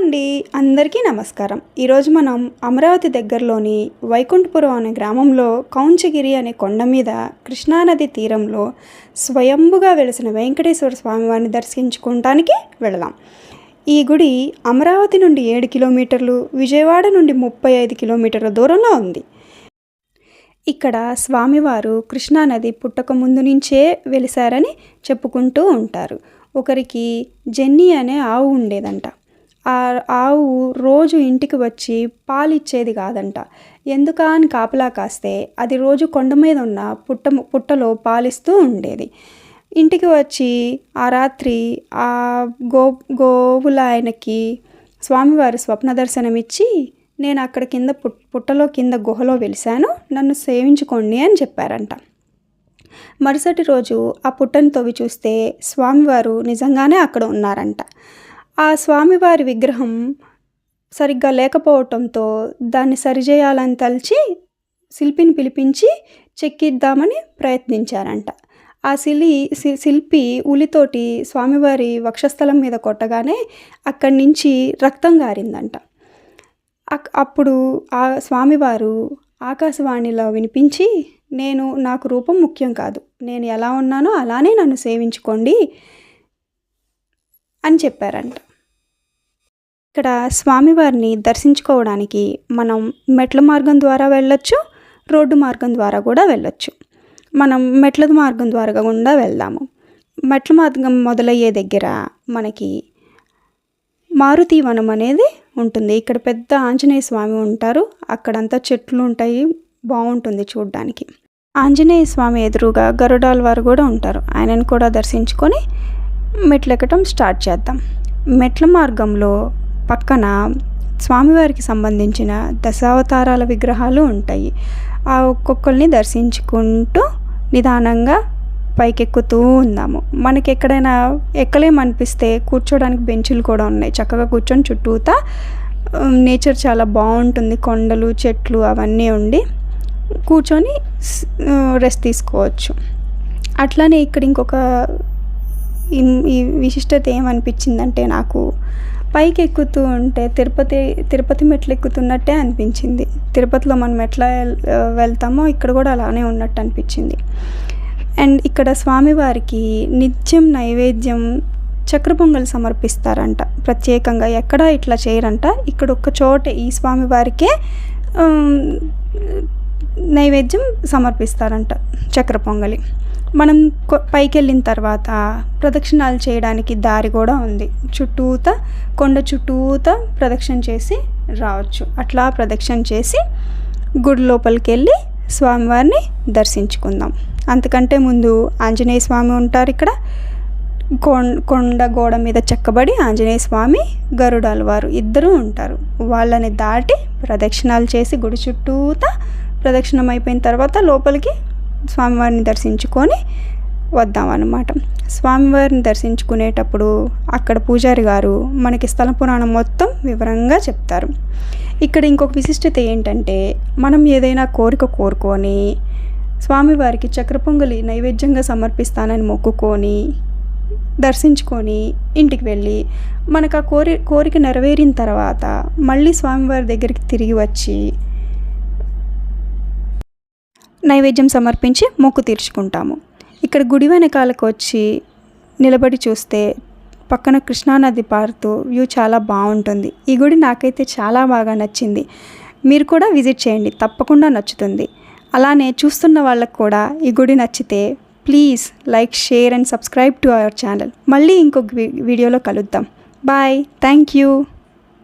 అండి. అందరికీ నమస్కారం. ఈరోజు మనం అమరావతి దగ్గరలోని వైకుంఠపురం అనే గ్రామంలో కౌంచగిరి అనే కొండ మీద కృష్ణానది తీరంలో స్వయంభుగా వెలిసిన వెంకటేశ్వర స్వామివారిని దర్శించుకోవటానికి వెళదాం. ఈ గుడి అమరావతి నుండి ఏడు కిలోమీటర్లు విజయవాడ నుండి ముప్పై ఐదు కిలోమీటర్ల దూరంలో ఉంది. ఇక్కడ స్వామివారు కృష్ణానది పుట్టక ముందు నుంచే వెలిసారని చెప్పుకుంటూ ఉంటారు. ఒకరికి జెన్నీ అనే ఆవు ఉండేదంట. ఆవు రోజు ఇంటికి వచ్చి పాలిచ్చేది కాదంట. ఎందుకా అని కాపలా కాస్తే అది రోజు కొండ మీద ఉన్న పుట్ట పుట్టలో పాలిస్తూ ఉండేది. ఇంటికి వచ్చి ఆ రాత్రి ఆ గో గోవుల ఆయనకి స్వామివారు స్వప్న దర్శనం ఇచ్చి నేను అక్కడ కింద పుట్ పుట్టలో కింద గుహలో వెలిశాను. నన్ను సేవించుకోండి అని చెప్పారంట. మరుసటి రోజు ఆ పుట్టను తవ్వి చూస్తే స్వామివారు నిజంగానే అక్కడ ఉన్నారంట. ఆ స్వామివారి విగ్రహం సరిగ్గా లేకపోవటంతో దాన్ని సరిచేయాలని తలిచి శిల్పిని పిలిపించి చెక్కిద్దామని ప్రయత్నించారంట. ఆ శిలి శిల్పి ఉలితోటి స్వామివారి వక్షస్థలం మీద కొట్టగానే అక్కడి నుంచి రక్తం గారిందంట. అక్- అప్పుడు ఆ స్వామివారు ఆకాశవాణిలో వినిపించి నేను నాకు రూపం ముఖ్యం కాదు. నేను ఎలా ఉన్నానో అలానే నన్ను సేవించుకోండి. అని చెప్పారంట. ఇక్కడ స్వామివారిని దర్శించుకోవడానికి మనం మెట్ల మార్గం ద్వారా వెళ్ళొచ్చు రోడ్డు మార్గం ద్వారా కూడా వెళ్ళొచ్చు. మనం మెట్ల మార్గం ద్వారా గుండా వెళ్దాము. మెట్ల మార్గం మొదలయ్యే దగ్గర మనకి మారుతి వనం అనేది ఉంటుంది. ఇక్కడ పెద్ద ఆంజనేయ స్వామి ఉంటారు. అక్కడంతా చెట్లు ఉంటాయి. బాగుంటుంది చూడడానికి. ఆంజనేయ స్వామి ఎదురుగా గరుడాల వారు కూడా ఉంటారు. ఆయనను కూడా దర్శించుకొని మెట్లు ఎక్కటం స్టార్ట్ చేద్దాం. మెట్ల మార్గంలో పక్కన స్వామివారికి సంబంధించిన దశావతారాల విగ్రహాలు ఉంటాయి. ఆ ఒక్కొక్కరిని దర్శించుకుంటూ నిదానంగా పైకెక్కుతూ ఉందాము మనకి ఎక్కడైనా ఎక్కలేమనిపిస్తే కూర్చోడానికి బెంచులు కూడా ఉన్నాయి. చక్కగా కూర్చొని చుట్టూతా నేచర్ చాలా బాగుంటుంది. కొండలు చెట్లు అవన్నీ ఉండి కూర్చొని రెస్ట్ తీసుకోవచ్చు. అట్లానే ఇక్కడ ఇంకొక ఈ- విశిష్టత ఏమనిపించిందంటే నాకు పైకి ఎక్కుతూ ఉంటే తిరుపతి తిరుపతి మెట్లు ఎక్కుతున్నట్టే అనిపించింది. తిరుపతిలో మనం ఎట్లా వెళ్తామో ఇక్కడ కూడా అలానే ఉన్నట్టు అనిపించింది. అండ్ ఇక్కడ స్వామివారికి నిత్యం నైవేద్యం చక్ర పొంగల్ సమర్పిస్తారంట. ప్రత్యేకంగా ఎక్కడ ఇట్లా చేయరంట. ఇక్కడ ఒక్క చోట ఈ స్వామివారికే నైవేద్యం సమర్పిస్తారంట చక్ర పొంగలి. మనం పైకి వెళ్ళిన తర్వాత ప్రదక్షిణాలు చేయడానికి దారి కూడా ఉంది. చుట్టూత కొండ చుట్టూత ప్రదక్షిణ చేసి రావచ్చు. అట్లా ప్రదక్షిణ చేసి గుడి లోపలికి వెళ్ళి స్వామివారిని దర్శించుకుందాం. అంతకంటే ముందు ఆంజనేయ స్వామి ఉంటారు ఇక్కడ. కొం- కొండ గోడ మీద చెక్కబడి ఆంజనేయ స్వామి గరుడాల వారు ఇద్దరూ ఉంటారు. వాళ్ళని దాటి ప్రదక్షిణాలు చేసి గుడి చుట్టూతా ప్రదక్షిణం అయిపోయిన తర్వాత లోపలికి స్వామివారిని దర్శించుకొని వద్దాం అన్నమాట స్వామివారిని దర్శించుకునేటప్పుడు అక్కడ పూజారి గారు మనకి స్థల పురాణం మొత్తం వివరంగా చెప్తారు. ఇక్కడ ఇంకొక విశిష్టత ఏంటంటే మనం ఏదైనా కోరిక కోరుకొని స్వామివారికి చక్ర పొంగలి నైవేద్యంగా సమర్పిస్తానని మొక్కుకొని దర్శించుకొని ఇంటికి వెళ్ళి మనకు ఆ కోరి కోరిక నెరవేరిన తర్వాత మళ్ళీ స్వామివారి దగ్గరికి తిరిగి వచ్చి నైవేద్యం సమర్పించి మొక్కు తీర్చుకుంటాము. ఇక్కడ గుడి వెనకాలకు వచ్చి నిలబడి చూస్తే పక్కన కృష్ణానది పారుతూ వ్యూ చాలా బాగుంటుంది. ఈ గుడి నాకైతే చాలా బాగా నచ్చింది. మీరు కూడా విజిట్ చేయండి తప్పకుండా నచ్చుతుంది. అలానే చూస్తున్న వాళ్ళకు కూడా ఈ గుడి నచ్చితే please like share and subscribe to our channel. మళ్ళీ ఇంకొక వీడియోలో కలుద్దాం. బాయ్. Thank you.